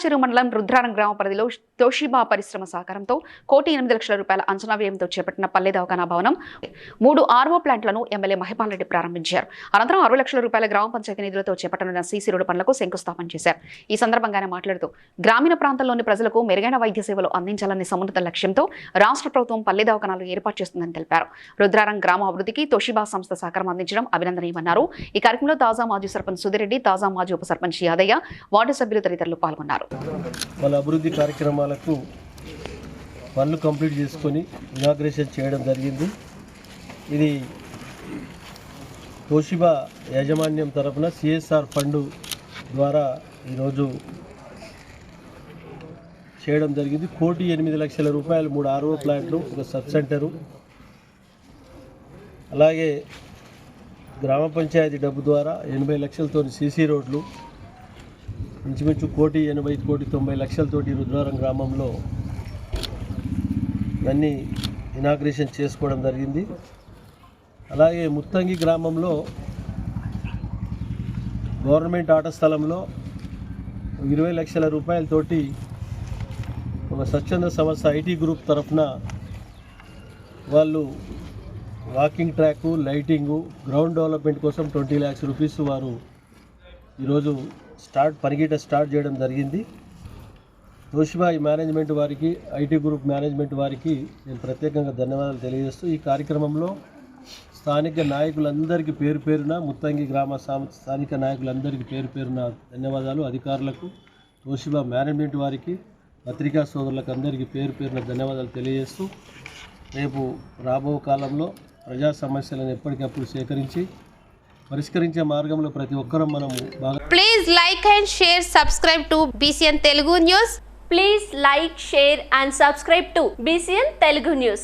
పటాన్చెరు మండలం రుద్రారం గ్రామ పరిధిలో తోషిబా పరిశ్రమ సహకారంతో కోటి ఎనిమిది లక్షల రూపాయల అంచనా వ్యయంతో చేపట్టిన పల్లె దవాఖానా భవనం మూడు ఆర్వో ప్లాంట్లను ఎమ్మెల్యే మహిపాల్ రెడ్డి ప్రారంభించారు. అనంతరం అరవై లక్షల రూపాయల గ్రామ పంచాయతీ నిధులతో చేపట్టనున్న సీసీ రోడ్డు పనులకు శంకుస్థాపన చేశారు. ఈ సందర్భంగా మాట్లాడుతూ గ్రామీణ ప్రాంతాల్లోని ప్రజలకు మెరుగైన వైద్య సేవలు అందించాలనే సమున్నత లక్ష్యంతో రాష్ట్ర ప్రభుత్వం పల్లె దవాఖానాలు ఏర్పాటు చేస్తుందని తెలిపారు. రుద్రారం గ్రామ అభివృద్ధికి తోషిబా సంస్థ సహకారం అందించడం అభినందనీయమన్నారు. ఈ కార్యక్రమంలో తాజా మాజీ సర్పంచ్ సుధిరెడ్డి తాజా మాజీ ఉప సర్పంచ్ యాదయ్య వార్డు సభ్యులు తదితరులు పాల్గొన్నారు. వాళ్ళ అభివృద్ధి కార్యక్రమాలకు పనులు కంప్లీట్ చేసుకొని ఇనాగ్రేషన్ చేయడం జరిగింది. ఇది తోషిబా యాజమాన్యం తరపున సిఎస్ఆర్ ఫండ్ ద్వారా ఈరోజు చేయడం జరిగింది. కోటి ఎనిమిది లక్షల రూపాయలు మూడు ఆర్ఓ ప్లాంట్లు ఒక సబ్ సెంటరు అలాగే గ్రామ పంచాయతీ డబ్బు ద్వారా ఎనభై లక్షలతో సీసీ రోడ్లు ఇంచుమించు కోటి ఎనభై కోటి తొంభై లక్షలతోటి రుద్రవరం గ్రామంలో ఇవన్నీ ఇనాగ్రేషన్ చేసుకోవడం జరిగింది. అలాగే ముత్తంగి గ్రామంలో గవర్నమెంట్ ఆట స్థలంలో ఇరవై లక్షల రూపాయలతోటి ఒక స్వచ్ఛంద సంస్థ ఐటీ గ్రూప్ తరఫున వాళ్ళు walking track lighting ground development కోసం ట్వంటీ ల్యాక్స్ రూపీస్ వారు ఈరోజు స్టార్ట్ పరిగెట స్టార్ట్ చేయడం జరిగింది. తోషిబాయి ఈ మేనేజ్మెంట్ వారికి ఐటీ గ్రూప్ మేనేజ్మెంట్ వారికి నేను ప్రత్యేకంగా ధన్యవాదాలు తెలియజేస్తూ ఈ కార్యక్రమంలో స్థానిక నాయకులందరికీ పేరు పేరున ముత్తంగి గ్రామ స్థానిక నాయకులందరికీ పేరు పేరున ధన్యవాదాలు. అధికారులకు తోషిబా మేనేజ్మెంట్ వారికి పత్రికా సోదరులకు అందరికీ పేరు పేరున ధన్యవాదాలు తెలియజేస్తూ రేపు రాబో కాలంలో ప్రజా సమస్యలను ఎప్పటికప్పుడు సేకరించి పరిష్కరించే మార్గంలో ప్రతి ఒక్కరం మనము బాగా Please like and share, subscribe to BCN Telugu News. Please like, share and subscribe to BCN Telugu News.